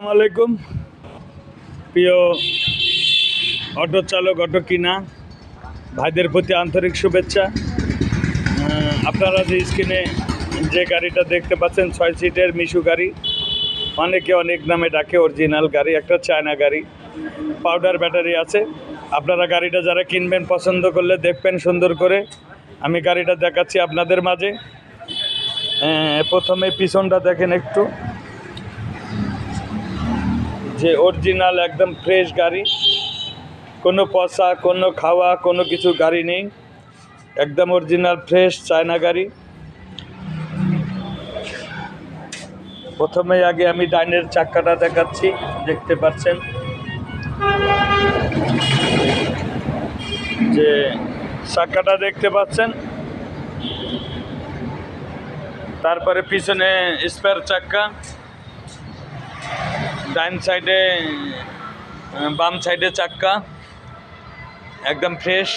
আলাইকুম। প্রিয় অটো চালক, অটো কিনা, ভাইদের প্রতি আন্তরিক শুভেচ্ছা। আপনারা যে স্ক্রিনে যে গাড়িটা দেখতে পাচ্ছেন, ছয় সিটের মিশু গাড়ি, অনেকে অনেক নামে ডাকে, অরিজিনাল গাড়ি, একটা চায়না গাড়ি, পাউডার ব্যাটারি আছে। আপনারা গাড়িটা যারা কিনবেন, পছন্দ করলে দেখবেন সুন্দর করে। আমি গাড়িটা দেখাচ্ছি আপনাদের মাঝে। প্রথমে পিছনটা দেখেন একটু। যে অরিজিনাল একদম ফ্রেশ গাড়ি। কোনো পচা, কোনো খাওয়া, কোনো কিছু গাড়ি নেই। একদম অরিজিনাল ফ্রেশ চায়না গাড়ি। প্রথমে আগে আমি ডাইনের চাক্কাটা দেখাচ্ছি, দেখতে পাচ্ছেন। যে চাক্কাটা দেখতে পাচ্ছেন। তারপরে পিছনে স্পেয়ার চাক্কা ডাইন সাইডে বাম সাইডে চাক্কা, একদম ফ্রেশ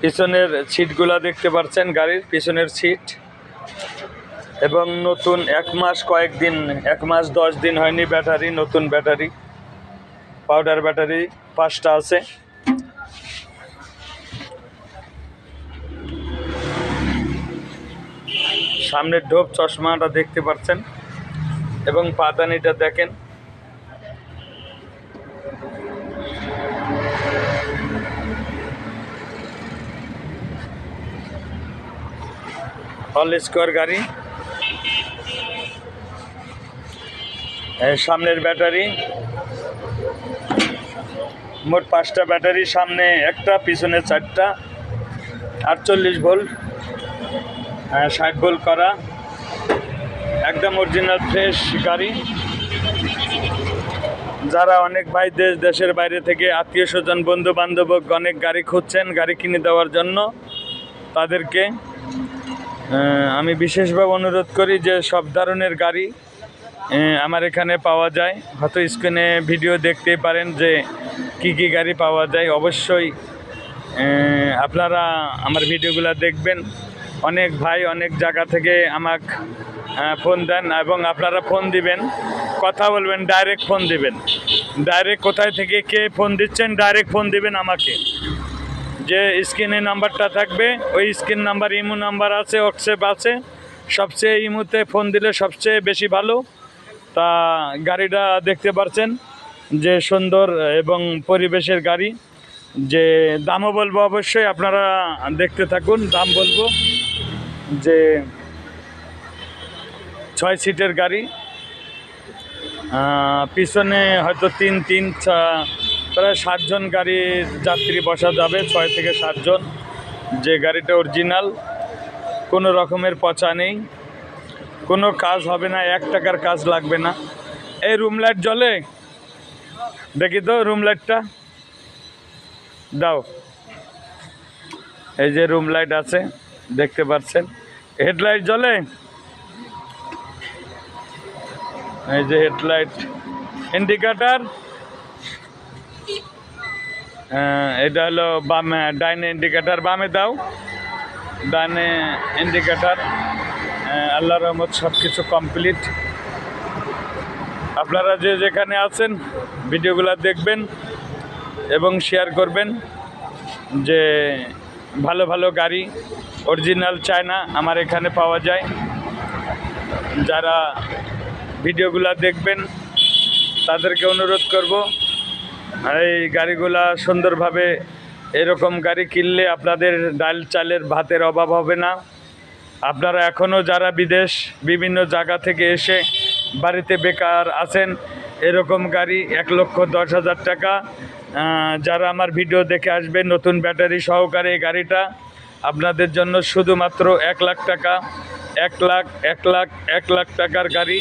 পিছনের সিটগুলা দেখতে পাচ্ছেন গাড়ির, পিছনের সিট এবং নতুন এক মাস কয়েকদিন, এক মাস দশ দিন হয়নি ব্যাটারি, নতুন ব্যাটারি পাউডার ব্যাটারি পাঁচটা আছে। সামনের ঢোপ চশমাটা দেখতে পাচ্ছেন এবং পাদানিটা দেখেন। অল স্কোয়ার গাড়ি। সামনের ব্যাটারি। মোট পাঁচটা ব্যাটারি, সামনে একটা, পিছনে চারটা। আটচল্লিশ ভোল্ট। ষাট ভোল্ট করা। একদম অরিজিনাল ফ্রেশ গাড়ি। যারা অনেক ভাই দেশ, দেশের বাইরে থেকে আত্মীয় স্বজন বন্ধু বান্ধব অনেক গাড়ি খুঁজছেন, গাড়ি কিনে দেওয়ার জন্য তাদেরকে আমি বিশেষভাবে অনুরোধ করি যে সব ধরনের গাড়ি আমার এখানে পাওয়া যায়। হয়তো স্ক্রিনে ভিডিও দেখতেই পারেন যে কি কি গাড়ি পাওয়া যায়। অবশ্যই আপনারা আমার ভিডিওগুলো দেখবেন। অনেক ভাই অনেক জায়গা থেকে আমাকে ফোন দেন এবং আপনারা ফোন দিবেন। কথা বলবেন ডাইরেক্ট ফোন দিবেন। ডাইরেক্ট কোথায় থেকে কে ফোন দিচ্ছেন ডাইরেক্ট ফোন দিবেন আমাকে। যে স্ক্রিনে নাম্বারটা থাকবে, ওই স্ক্রিন নাম্বার, ইমো নাম্বার আছে, হোয়াটসঅ্যাপ আছে। সবচেয়ে ইমোতে ফোন দিলে সবচেয়ে বেশি ভালো। তা গাড়িটা দেখতে পারছেন, যে সুন্দর এবং পরিবেশের গাড়ি। যে দামও বলব অবশ্যই, আপনারা দেখতে থাকুন, দাম বলব। যে ছয় সিটের গাড়ি পিছনে হয়তো তিন তিন প্রায় সাতজন গাড়ির যাত্রী বসা যাবে, ছয় থেকে সাতজন। যে গাড়িটা অরিজিনাল, কোনো রকমের পচা নেই। কোনো কাজ হবে না, এক টাকার কাজ লাগবে না। এই রুম লাইট জ্বলে? দেখি তো রুম লাইটটা দাও। এই যে রুম লাইট আছে। দেখতে পাচ্ছেন। হেডলাইট জ্বলে। এই যে হেডলাইট ইন্ডিকেটার। এটা হলো বামে, ডাইনে ইন্ডিকেটার, বামে দাও। ডাইনে ইন্ডিকেটার। আল্লাহ রহমত সব কিছু কমপ্লিট। আপনারা যে যেখানে আছেন, ভিডিওগুলো দেখবেন এবং শেয়ার করবেন যে ভালো ভালো গাড়ি অরিজিনাল চায়না আমার এখানে পাওয়া যায়। যারা ভিডিওগুলো দেখবেন, তাদেরকে অনুরোধ করব, এই গাড়িগুলা সুন্দরভাবে এরকম গাড়ি কিনলে আপনাদের ডাল চালের ভাতের অভাব হবে না। আপনারা এখনও যারা বিদেশ, বিভিন্ন জায়গা থেকে এসে বাড়িতে বেকার আছেন, এরকম গাড়ি এক লক্ষ দশ হাজার টাকা যারা আমার ভিডিও দেখে আসবেন নতুন ব্যাটারি সহকারে এই গাড়িটা, আপনাদের জন্য শুধুমাত্র এক লাখ টাকা, এক লাখ এক লাখ এক লাখ টাকার গাড়ি।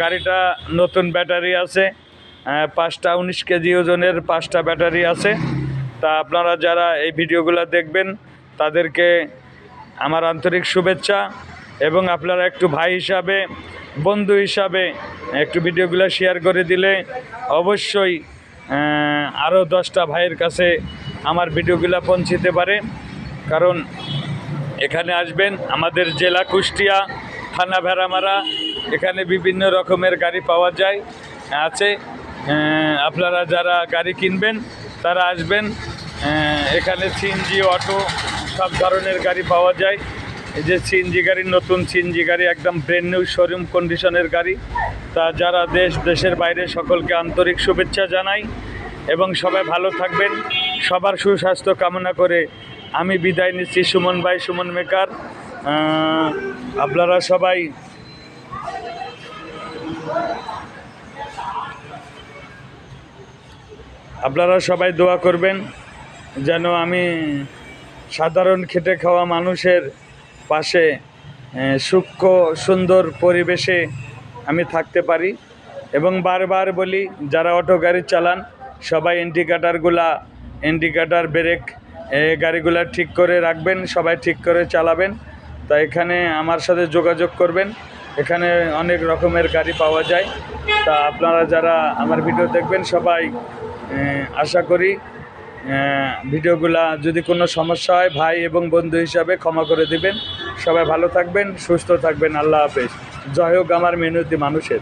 গাড়িটা নতুন ব্যাটারি আছে পাঁচটা উনিশ কেজি ওজনের পাঁচটা ব্যাটারি আছে। তা আপনারা যারা এই ভিডিওগুলো দেখবেন, তাদেরকে আমার আন্তরিক শুভেচ্ছা এবং আপনারা একটু ভাই হিসাবে, বন্ধু হিসাবে একটু ভিডিওগুলো শেয়ার করে দিলে অবশ্যই আরও দশটা ভাইয়ের কাছে আমার ভিডিওগুলো পৌঁছিতে পারে। কারণ এখানে আসবেন, আমাদের জেলা কুষ্টিয়া, থানা ভেড়ামারা, এখানে বিভিন্ন রকমের গাড়ি পাওয়া যায়, আছে। আপনারা যারা গাড়ি কিনবেন, তারা আসবেন। এখানে সিএনজি, অটো, সব ধরনের গাড়ি পাওয়া যায়। এই যে সিএনজি গাড়ি, নতুন সিএনজি গাড়ি, একদম ব্রেন নিউ শোরুম কন্ডিশনের গাড়ি। তা যারা দেশ, দেশের বাইরে সকলকে আন্তরিক শুভেচ্ছা জানাই এবং সবাই ভালো থাকবেন। সবার সুস্বাস্থ্য কামনা করে আমি বিদায় নিচ্ছি সুমন ভাই, সুমন মেকার। আপনারা সবাই আপনারা সবাই দোয়া করবেন যেন আমি সাধারণ খেটে খাওয়া মানুষের পাশে সূক্ষ্ম, সুন্দর পরিবেশে থাকতে পারি এবং বারবার বলি, যারা অটো গাড়ি চালান, সবাই ইন্ডিকেটারগুলা ইন্ডিকেটার ব্রেক গাড়িগুলা ঠিক করে রাখবেন, সবাই ঠিক করে চালাবেন। তা এখানে আমার সাথে যোগাযোগ করবেন। এখানে অনেক রকমের গাড়ি পাওয়া যায়। তা আপনারা যারা আমার ভিডিও দেখবেন, সবাই আশা করি ভিডিওগুলা যদি কোনো সমস্যা হয়, ভাই এবং বন্ধু হিসাবে ক্ষমা করে দিবেন। সবাই ভালো থাকবেন, সুস্থ থাকবেন। আল্লাহ হাফেজ। জয় হোক আমার মেনুতে মানুষের।